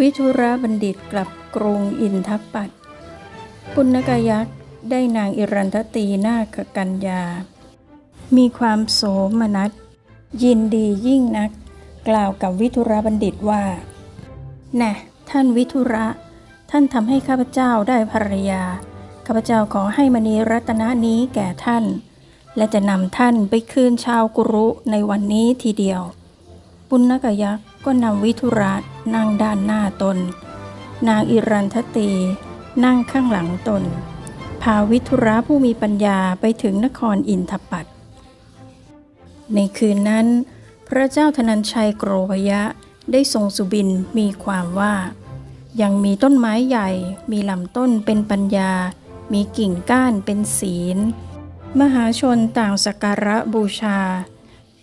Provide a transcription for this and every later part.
วิทุระบัณฑิตกลับกรุงอินทปัตปุณกยักษ์ได้นางอิรันทตีนาคกัญญา มีความโสมนัสยินดียิ่งนัก กล่าวกับวิทุระบัณฑิตว่าแน่ท่านวิทุระ ท่านทำให้ข้าพเจ้าได้ภรรยา ข้าพเจ้าขอให้มณีรัตนนี้แก่ท่าน และจะนำท่านไปคืนชาวกุรุในวันนี้ทีเดียว ปุณกยักษ์ ก็นำวิทุระนั่งด้านหน้าตน นางอิรันทตี นั่งข้างหลังตน พาวิทุระผู้มีปัญญาไปถึงนครอินทปัตในคืนนั้น พระเจ้าธนัญชัยโกรพยะได้ทรงสุบินมีความว่า ยังมีต้นไม้ใหญ่ มีลำต้นเป็นปัญญา มีกิ่งก้านเป็นศีล มหาชนต่างสักการะบูชา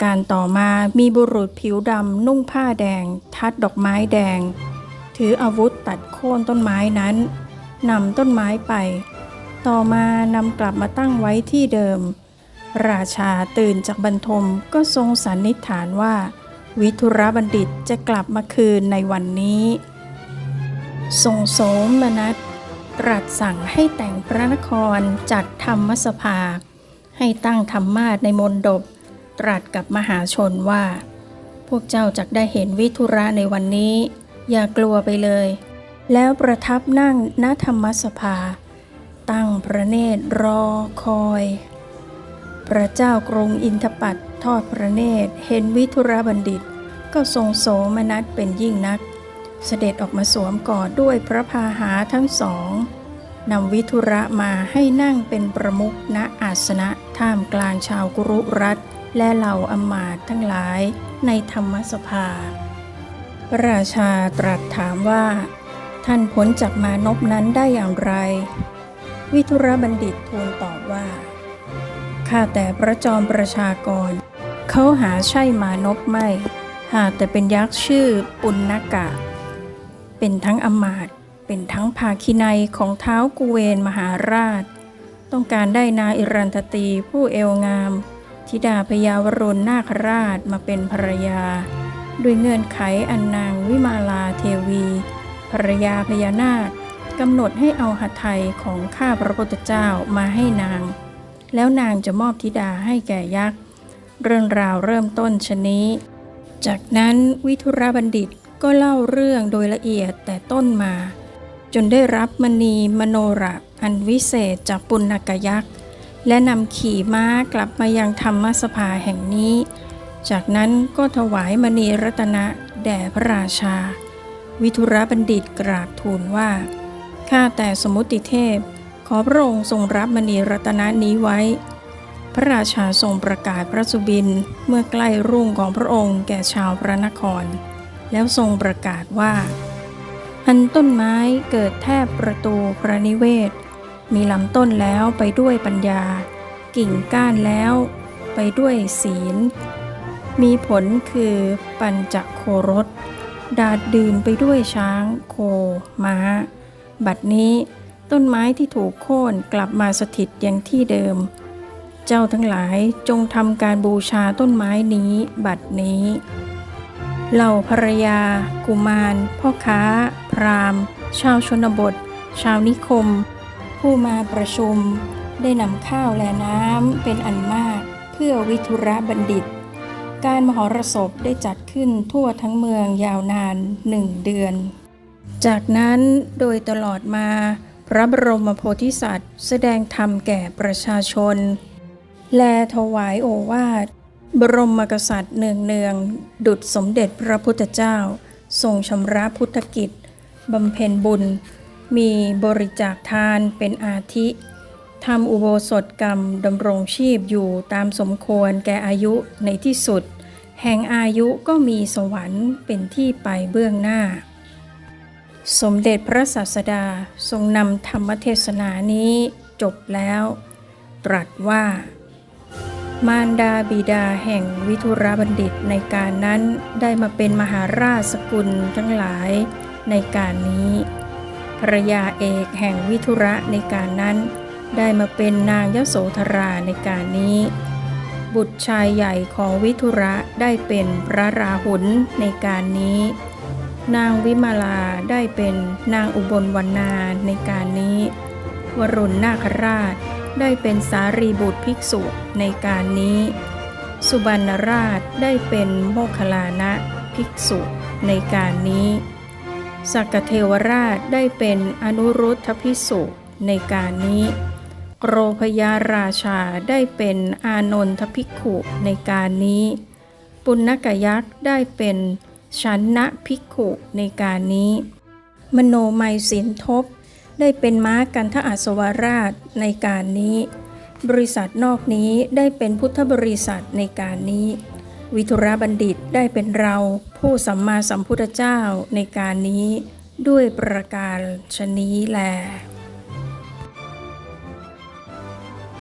การต่อมามีบุรุษผิวดำนุ่งผ้าแดง ทัดดอกไม้แดง ถืออาวุธตัดโค่นต้นไม้นั้นนำต้นไม้ไป ต่อมานำกลับมาตั้งไว้ที่เดิม ราชาตื่นจากบรรทมก็ทรงสันนิษฐานว่า วิทุระบัณฑิตจะกลับมาคืนในวันนี้ ทรงโสมนัสตรัสสั่งให้แต่งพระนครจัดธรรมสภา ให้ตั้งธรรมาสในมณฑป ตรัสกับมหาชนว่า พวกเจ้าจักได้เห็นวิทุระในวันนี้ อย่ากลัวไปเลย แล้วประทับนั่งณธรรมสภา ตั้งพระเนตรรอคอย พระเจ้ากรุงอินทปัตทอดพระเนตรเห็นวิทุระบัณฑิต ก็ทรงโสมนัสเป็นยิ่งนัก เสด็จออกมาสวมกอดด้วยพระพาหาทั้งสองนำวิทุระมาให้นั่งเป็นประมุขณอาสนะท่ามกลางชาวกุรุรัฐ และเหล่าอำมาตย์ทั้งหลายในธรรมสภา พระราชาตรัสถามว่า ท่านพ้นจากมานพนั้นได้อย่างไร วิทุระบัณฑิตทูลตอบว่า ข้าแต่พระจอมประชากร เขาหาใช่มานพไม่ หากแต่เป็นยักษ์ชื่อปุณณกะ เป็นทั้งอำมาตย์เป็นทั้งภาคินัยของเท้ากุเวนมหาราช ต้องการได้นาอิรันทตีผู้เอวงาม ธิดาพยาวรุณนาคราชมาเป็นภรรยา ด้วยเงื่อนไขอันนางวิมาลาเทวี ภรรยาพญานาคกำหนดให้เอาหัตถ์ไทยของข้าพระพุทธเจ้ามาให้นาง แล้วนางจะมอบธิดาให้แก่ยักษ์ เรื่องราวเริ่มต้นชนี้ จากนั้นวิทุระบัณฑิตก็เล่าเรื่องโดยละเอียดแต่ต้นมา จนได้รับมณีมโนระอันวิเศษจากปุณกยักษ์ และนำขี่ม้ากลับมายังธรรมสภาแห่งนี้ จากนั้นก็ถวายมณีรัตนะแด่พระราชา วิทุระบัณฑิตกราบทูลว่า ข้าแต่สมุติเทพ ขอพระองค์ทรงรับมณีรัตนะนี้ไว้ พระราชาทรงประกาศพระสุบินเมื่อใกล้รุ่งของพระองค์แก่ชาวพระนคร แล้วทรงประกาศว่าอันต้นไม้เกิดแทบประตูพระนิเวศ มีลำต้นแล้วไปด้วยปัญญา กิ่งก้านแล้วไปด้วยศีล มีผลคือปัญจโครสดาดดื่นไปด้วยช้างโคม้า บัดนี้ต้นไม้ที่ถูกโค่นกลับมาสถิตยังที่เดิม เจ้าทั้งหลายจงทำการบูชาต้นไม้นี้บัดนี้ เหล่าภรรยา กุมาร พ่อค้า พราหมณ์ ชาวชนบท ชาวนิคม ผู้มาประชุมได้นำข้าวและน้ำเป็นอันมากเพื่อวิทุระบัณฑิต การมหรสพได้จัดขึ้นทั่วทั้งเมืองยาวนานหนึ่งเดือน จากนั้นโดยตลอดมา พระบรมโพธิสัตว์ แสดงธรรมแก่ประชาชน และถวายโอวาท บรมกษัตริย์เนืองเนืองดุจสมเด็จพระพุทธเจ้า ทรงชำระพุทธกิจบำเพ็ญบุญ มีบริจาคทานเป็นอาทิทำอุโบสถกรรมดำรงชีพอยู่ตามสมควรแก่อายุในที่สุด แห่งอายุก็มีสวรรค์เป็นที่ไปเบื้องหน้า สมเด็จพระศาสดาทรงนำธรรมเทศนานี้จบแล้ว ตรัสว่า มารดาบิดาแห่งวิทุรบัณฑิตในการนั้นได้มาเป็นมหาราชสกุลทั้งหลายในการนี้ ภรยาเอกแห่งวิทุระในการนั้น ได้มาเป็นนางยโสธราในการนี้ บุตรชายใหญ่ของวิทุระได้เป็นพระราหุลในการนี้ นางวิมาลาได้เป็นนางอุบลวรรณาในการนี้ วรุณนาคราชได้เป็นสารีบุตรภิกษุในการนี้ สุบรรณราชได้เป็นโมคลานะภิกษุในการนี้ สักเทวราชได้เป็นอนุรุทธภิกษุในการนี้ โรพยาราชาได้เป็นอานนทภิกขุในการนี้ ปุณกยักษ์ได้เป็นชันนะภิกขุในการนี้ มโนไมยสินทบได้เป็นม้ากันทอาสวราชในการนี้ บริษัทนอกนี้ได้เป็นพุทธบริษัทในการนี้ วิทุระบัณฑิตได้เป็นเราผู้สัมมาสัมพุทธเจ้าในการนี้ด้วยประการชนี้แล